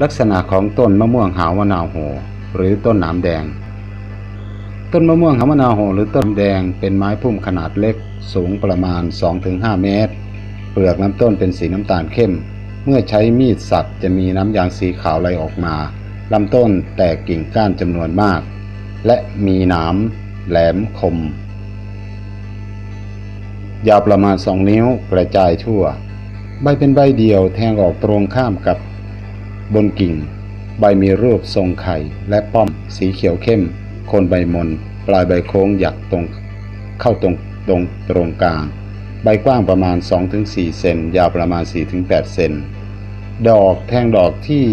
ลักษณะของต้นมะม่วงหาวมะนาวโห หรือต้นหนามแดง ต้นมะม่วงหาวมะนาวโห หรือต้นแดงเป็นไม้พุ่มขนาดเล็กสูงประมาณ 2-5 เมตร เปลือกลำต้นเป็นสีน้ำตาลเข้ม เมื่อใช้มีดสับจะมีน้ำยางสีขาวไหลออกมาลำต้นแตกกิ่งก้านจำนวนมาก และมีหนามแหลมคม ยาวประมาณ 2 นิ้วกระจายทั่ว ใบเป็นใบเดียวแทงออกตรงข้ามกับ บนกิ่ง ใบมีรูปทรงไข่และป้อมสีเขียวเข้ม โคนใบมน ปลายใบโค้งหยักตรงเข้าตรงตรงตรงกลาง ใบกว้างประมาณ 2-4 เซนยาวประมาณ 4-8 เซนดอกแทงดอกที่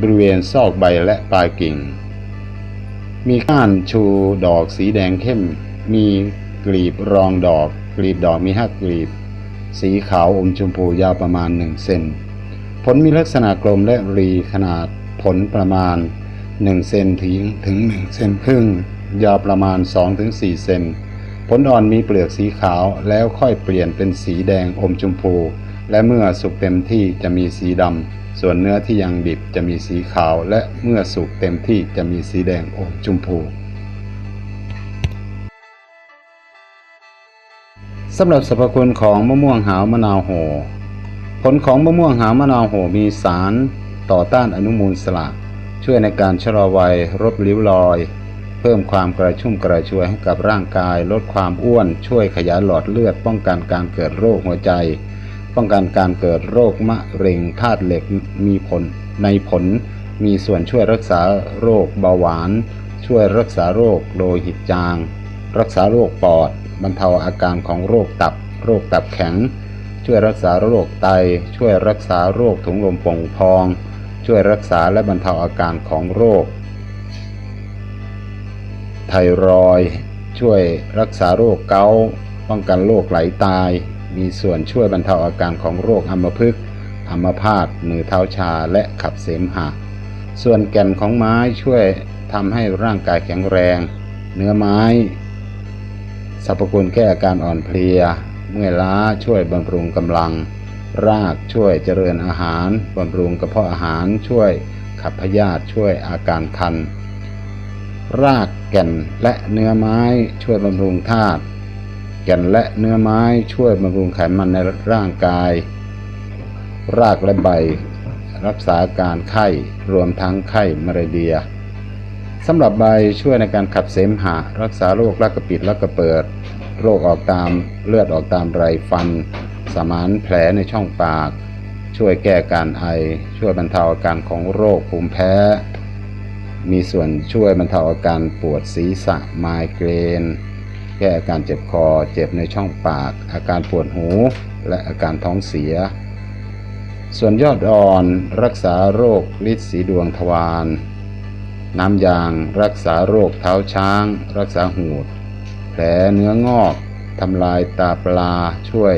บริเวณซอกใบและปลายกิ่ง มีก้านชูดอกสีแดงเข้ม มีกลีบรองดอก กลีบดอกมีห้ากลีบ สีขาวอมชมพูยาวประมาณ 1 เซน ผลมีลักษณะกลมและรีขนาดผลประมาณ 1 เซนถึงถึง 1 เซนครึ่ง ยาวประมาณ 2-4 เซน ผลอ่อนมีเปลือกสีขาวแล้วค่อยเปลี่ยนเป็นสีแดงอมชมพู และเมื่อสุกเต็มที่จะมีสีดำ ส่วนเนื้อที่ยังดิบจะมีสีขาว และเมื่อสุกเต็มที่จะมีสีแดงอมชมพูสำหรับสรรพคุณของมะม่วงหาวมะนาวโห ลของมะม่วงหามะนาวโหมีสารต่อต้านอนุมูลสระช่วยในการชะลอวัยลดริ้วรอย เพิ่มความกระชุ่มกระชวยให้กับร่างกาย ลดความอ้วน ช่วยขยายหลอดเลือด ป้องกันการเกิดโรคหัวใจ ป้องกันการเกิดโรคมะเร็งธาตุเหล็กมีผลในผล มีส่วนช่วยรักษาโรคเบาหวาน ช่วยรักษาโรคโลหิตจาง รักษาโรคปอด บรรเทาอาการของโรคตับ โรคตับแข็ง ช่วยรักษาโรคไต ช่วยรักษาโรคถุงลมโป่งพอง ช่วยรักษาและบรรเทาอาการของโรค ไทรอยช่วยรักษาโรคเกาต์ป้องกันโรคไหลตาย มีส่วนช่วยบรรเทาอาการของโรคอัมพฤกษ์อัมพาตมือเท้าชาและขับเสมหะ ส่วนแก่นของไม้ช่วยทำให้ร่างกายแข็งแรง เนื้อไม้สรรพคุณแก้อาการอ่อนเพลีย เมื่อยล้าช่วยบำรุงกำลัง รากช่วยเจริญอาหารบำรุงกระเพาะอาหารช่วยขับพยาธิช่วยอาการคัน รากแก่นและเนื้อไม้ช่วยบำรุงธาตุแก่นและเนื้อไม้ช่วยบำรุงไขมันในร่างกาย รากและใบรักษาการไข้รวมทั้งไข้มาเรเดียสำหรับใบช่วยในการขับเสมหะ รักษาโรคลักกระปิดลักกระเปิด โรคออกตามเลือดออกตามไรฟัน สมานแผลในช่องปาก ช่วยแก้การไอ ช่วยบรรเทาอาการของโรคภูมิแพ้ มีส่วนช่วยบรรเทาอาการปวดศีรษะไมเกรน แก้อาการเจ็บคอ เจ็บในช่องปาก อาการปวดหู และอาการท้องเสีย ส่วนยอดอ่อนรักษาโรคลิดสีดวงทวารน้ำยาง รักษาโรคเท้าช้าง รักษาหูด ผลเนื้องอกทำลายตาปลาช่วย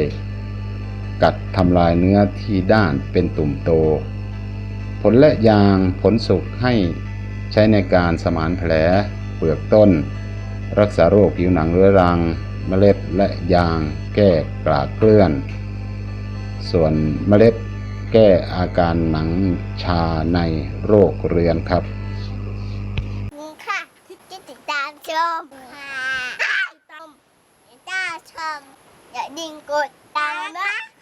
กัดทำลายเนื้อที่ด้านเป็นตุ่มโต ผลและยางผลสุกให้ใช้ในการสมานแผลเปลือกต้น รักษาโรคผิวหนังเรื้อรัง เมล็ดและยางแก้กลากเกลื่อน ส่วนเมล็ดแก้อาการหนังชาในโรคเรื้อนครับ นี่ค่ะที่ติดตามชม ค่ะติดตา